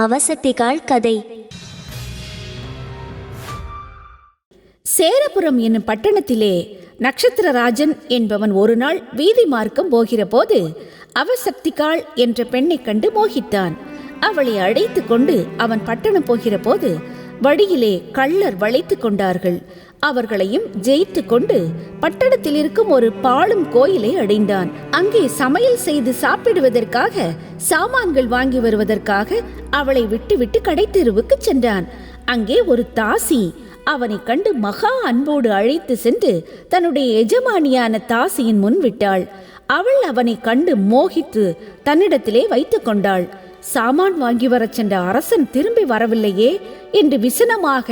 அவசத்திகாள் கதை. சேரபுரம் என்னும் பட்டணத்திலே நட்சத்திரராஜன் என்பவன் ஒரு நாள் வீதி மார்க்கம் போகிறபோது அவசக்திகாள் என்ற பெண்ணை கண்டு மோகித்தான். அவளை அழைத்து கொண்டு அவன் பட்டணம் போகிறபோது வழியிலே கள்ளர் வளைத்து கொண்டார்கள். அவர்களையும் ஜெயித்து கொண்டு பட்டணத்தில் இருக்கும் ஒரு பாழும் கோயிலை அடைந்தான். அங்கே சமையல் செய்து சாப்பிடுவதற்காக சாமான்கள் வாங்கி வருவதற்காக அவளை விட்டுவிட்டு கடைத்தெருவுக்கு சென்றான். அங்கே ஒரு தாசி அவனை கண்டு மகா அன்போடு அழைத்து சென்று தன்னுடைய எஜமானியான தாசியின் முன் விட்டாள். அவள் அவனை கண்டு மோகித்து தன்னிடத்திலே வைத்துக் கொண்டாள். சாமான் வாங்கி வரச் சென்ற அரசன் திரும்பி வரவில்லையே என்று விசனமாக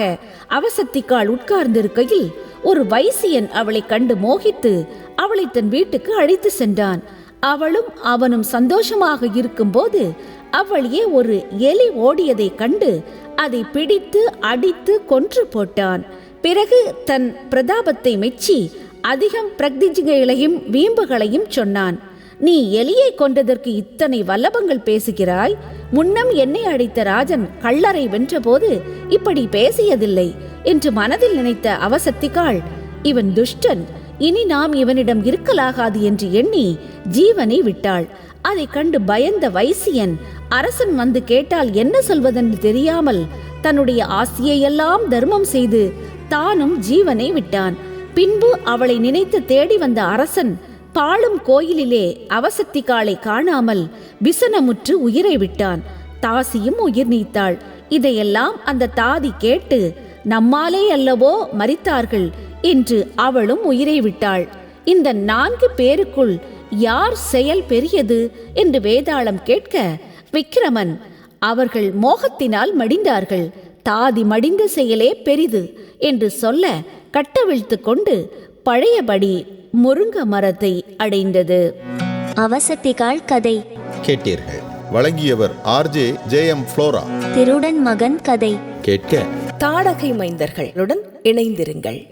அவசத்திக்கால் உட்கார்ந்திருக்கையில் ஒரு வைசியன் அவளை கண்டு மோகித்து அவளை தன் வீட்டுக்கு அழைத்து சென்றான். அவளும் அவனும் சந்தோஷமாக இருக்கும்போது அவளையே ஒரு எலி ஓடியதைக் கண்டு அதை பிடித்து அடித்து கொன்று போட்டான். பிறகு தன் பிரதாபத்தை மெச்சி அதிகம் பிரக்திஜைகளையும் வீம்புகளையும் சொன்னான். நீ எலியை கொன்றதற்கு இத்தனை வல்லபங்கள் பேசுகிறாய்? முன்னம் என்னை அழைத்த ராஜன் கள்ளரை வென்றபோது இப்படி பேசியதில்லை என்று மனதில் நினைத்த அவசத்திகாள் இவன் துஷ்டன் இனி நாம் இவனிடம் இருக்கலாகாது என்று எண்ணி ஜீவனை விட்டாள். அதைக் கண்டு பயந்த வைசியன் அரசன் வந்து கேட்டால் என்ன சொல்வதென்று தெரியாமல் தன்னுடைய ஆசியையெல்லாம் தர்மம் செய்து தானும் ஜீவனை விட்டான். பின்பு அவளை நினைத்து தேடி வந்த அரசன் பாழும் கோயிலிலே அவசத்திகாலை காணாமல் விசனமுற்று உயிரை விட்டான். தாசியும் உயிர் நீத்தாள். இதையெல்லாம் அந்த தாதி கேட்டு நம்மாலே அல்லவோ மரித்தார்கள் என்று அவளும் உயிரை விட்டாள். இந்த நான்கு பேருக்குள் யார் செயல் பெரியது என்று வேதாளம் கேட்க விக்கிரமன் அவர்கள் மோகத்தினால் மடிந்தார்கள். தாதி மடிந்த செயலே பெரிது என்று சொல்ல கட்டவிழ்த்து கொண்டு பழையபடி முருங்க மரத்தை அடைந்தது. அவசத்திகாள் கதை. கேட்டீர்கள். வழங்கியவர் ஆர்ஜே ஜே எம் ஃப்ளோரா. திருடன் மகன் கதை. கேட்க. தாடகை மைந்தர்களுடன் இணைந்திருங்கள்.